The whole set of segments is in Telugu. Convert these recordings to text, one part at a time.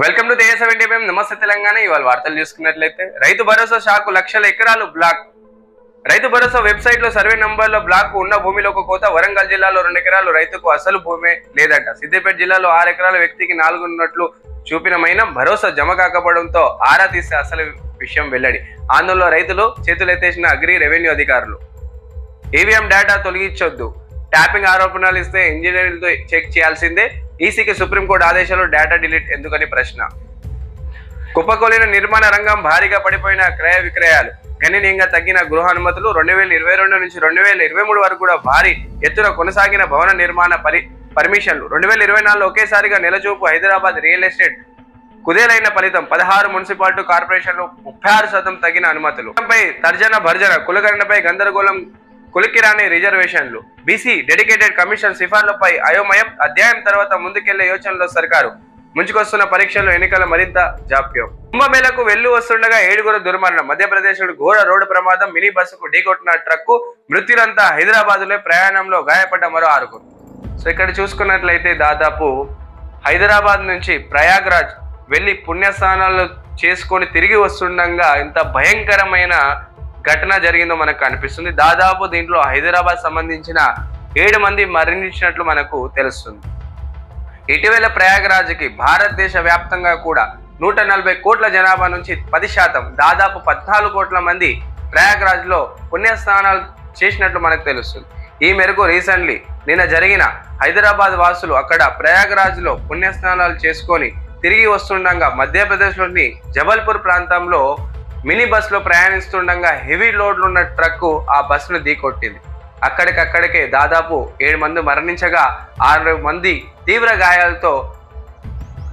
వెల్కమ్ టు దేశ సెవెంటీ మేము నమస్తే తెలంగాణ ఇవాళ వార్తలు చూసుకున్నట్లయితే రైతు భరోసా షాకు లక్షల ఎకరాలు బ్లాక్ రైతు భరోసా వెబ్సైట్లో సర్వే నంబర్లో బ్లాక్ ఉన్న భూమిలో ఒక కోత వరంగల్ జిల్లాలో రెండు ఎకరాలు రైతుకు అసలు భూమే లేదంట. సిద్దిపేట జిల్లాలో ఆరు ఎకరాల వ్యక్తికి నాలుగు ఉన్నట్లు చూపిన మైనం భరోసా జమ కాకపోవడంతో ఆరా తీసే అసలు విషయం వెల్లడి. ఆందోళనలో రైతులు చేతులెత్తేసిన అగ్రి రెవెన్యూ అధికారులు. ఈవీఎం డేటా తొలగించొద్దు. ట్యాపింగ్ ఆరోపణలు ఇస్తే ఇంజనీర్లతో చెక్ చేయాల్సిందే. ఈసీకి సుప్రీంకోర్టు ఆదేశాలు డేటా డిలీట్ ఎందుకని ప్రశ్న? కుప్పకూలిన నిర్మాణ రంగం భారీగా పడిపోయిన క్రయ విక్రయాలు గణనీయంగా తగ్గిన గృహ అనుమతులు రెండు వేల ఇరవై రెండు నుంచి రెండు వేల ఇరవై మూడు వరకు కూడా భారీ ఎత్తున కొనసాగిన భవన నిర్మాణ పరి పర్మిషన్లు. రెండు వేల ఇరవై నాలుగులో ఒకేసారిగా నెలచూపు హైదరాబాద్ రియల్ ఎస్టేట్ కుదేలైన ఫలితం పదహారు మున్సిపాలిటీ కార్పొరేషన్లు ముప్పై ఆరు శాతం తగిన అనుమతులు. పై తర్జన భర్జన కులగరణపై గందరగోళం కులికిరాని రిజర్వేషన్లు. బీసీ డెడికేటెడ్ కమిషన్ సిఫార్లపై అయోమయం. అధ్యాయం తర్వాత ముందుకెళ్ళే యోచనలో సర్కారు. ముంచుకొస్తున్న పరీక్షలు ఎన్నికల మరింత జాప్యం. కుంభమేళకు వెళ్ళి వస్తుండగా ఏడుగురు దుర్మరణం. మధ్యప్రదేశ్ ఘోర రోడ్డు ప్రమాదం. మినీ బస్సుకు ఢీకొట్టిన ట్రక్కు మృత్యులంతా హైదరాబాద్లో ప్రయాణంలో గాయపడ్డ మరో ఆరుగురు. సో ఇక్కడ చూసుకున్నట్లయితే దాదాపు హైదరాబాద్ నుంచి ప్రయాగ్రాజ్ వెళ్ళి పుణ్యస్నానాలు చేసుకొని తిరిగి వస్తుండగా ఇంత భయంకరమైన ఘటన జరిగిందో మనకు కనిపిస్తుంది. దాదాపు దీంట్లో హైదరాబాద్ సంబంధించిన ఏడు మంది మరణించినట్లు మనకు తెలుస్తుంది. ఇటీవల ప్రయాగరాజ్కి భారతదేశ వ్యాప్తంగా కూడా నూట నలభై కోట్ల జనాభా నుంచి పది శాతం దాదాపు పద్నాలుగు కోట్ల మంది ప్రయాగరాజ్లో పుణ్యస్నానాలు చేసినట్లు మనకు తెలుస్తుంది. ఈ మేరకు రీసెంట్లీ నిన్న జరిగిన హైదరాబాద్ వాసులు అక్కడ ప్రయాగరాజ్లో పుణ్యస్నానాలు చేసుకొని తిరిగి వస్తుండగా మధ్యప్రదేశ్లోని జబల్పూర్ ప్రాంతంలో మినీ బస్సులో ప్రయాణిస్తుండగా హెవీ లోడ్లు ఉన్న ట్రక్కు ఆ బస్సును ఢీకొట్టింది. అక్కడికక్కడికే దాదాపు ఏడు మంది మరణించగా ఆరు మంది తీవ్ర గాయాలతో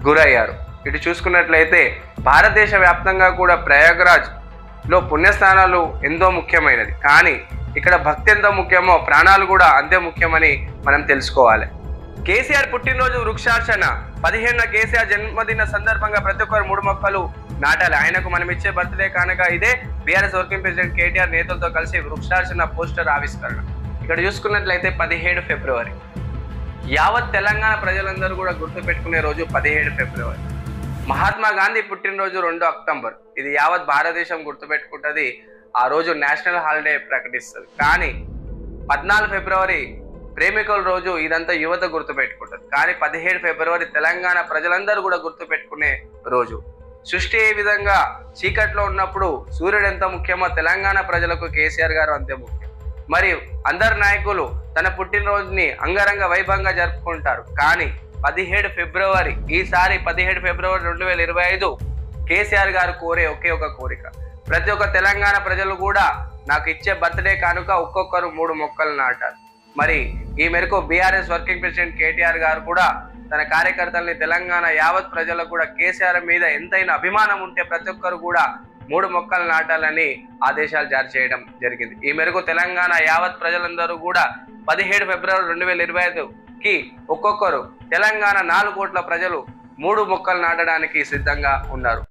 గురయ్యారు. ఇటు చూసుకున్నట్లయితే భారతదేశ వ్యాప్తంగా కూడా ప్రయాగరాజ్లో పుణ్యస్థానాలు ఎంతో ముఖ్యమైనది. కానీ ఇక్కడ భక్తి ఎంత ముఖ్యమో ప్రాణాలు కూడా అంతే ముఖ్యమని మనం తెలుసుకోవాలి. కేసీఆర్ పుట్టినరోజు వృక్షార్చన. పదిహేనున కేసీఆర్ జన్మదిన సందర్భంగా ప్రతి ఒక్కరు మూడు మొక్కలు నాటాలి. ఆయనకు మనం ఇచ్చే బర్త్డే కానక ఇదే బీఆర్ఎస్ వర్కింగ్ ప్రెసిడెంట్ కేటీఆర్ నేతలతో కలిసి వృక్షార్చన పోస్టర్ ఆవిష్కరణ. ఇక్కడ చూసుకున్నట్లయితే పదిహేడు ఫిబ్రవరి. యావత్ తెలంగాణ ప్రజలందరూ కూడా గుర్తుపెట్టుకునే రోజు పదిహేడు ఫిబ్రవరి. మహాత్మా గాంధీ పుట్టినరోజు రెండు అక్టోబర్. ఇది యావత్ భారతదేశం గుర్తుపెట్టుకుంటుంది ఆ రోజు నేషనల్ హాలిడే ప్రకటిస్తుంది. కానీ పద్నాలుగు ఫిబ్రవరి ప్రేమికుల రోజు ఇదంతా యువత గుర్తుపెట్టుకుంటుంది కానీ పదిహేడు ఫిబ్రవరి తెలంగాణ ప్రజలందరూ కూడా గుర్తుపెట్టుకునే రోజు. సృష్టి ఏ విధంగా చీకట్లో ఉన్నప్పుడు సూర్యుడు ఎంత ముఖ్యమో తెలంగాణ ప్రజలకు కేసీఆర్ గారు అంతే ముఖ్యం. మరియు అందరు నాయకులు తన పుట్టినరోజుని అంగరంగ వైభవంగా జరుపుకుంటారు. కానీ పదిహేడు ఫిబ్రవరి ఈసారి పదిహేడు ఫిబ్రవరి రెండు వేల ఇరవై ఐదు కేసీఆర్ గారు కోరే ఒకే ఒక కోరిక. ప్రతి ఒక్క తెలంగాణ ప్రజలు కూడా నాకు ఇచ్చే బర్త్డే కానుక ఒక్కొక్కరు మూడు మొక్కలు నాటారు. మరి ఈ మేరకు బీఆర్ఎస్ వర్కింగ్ ప్రెసిడెంట్ కేటీఆర్ గారు కూడా తన కార్యకర్తల్ని తెలంగాణ యావత్ ప్రజలకు కూడా కేసీఆర్ మీద ఎంతైనా అభిమానం ఉంటే ప్రతి ఒక్కరు కూడా మూడు మొక్కలు నాటాలని ఆదేశాలు జారీ చేయడం జరిగింది. ఈ మేరకు తెలంగాణ యావత్ ప్రజలందరూ కూడా పదిహేడు ఫిబ్రవరి రెండు వేల ఇరవై ఐదుకి ఒక్కొక్కరు తెలంగాణ నాలుగు కోట్ల ప్రజలు మూడు మొక్కలు నాటడానికి సిద్ధంగా ఉన్నారు.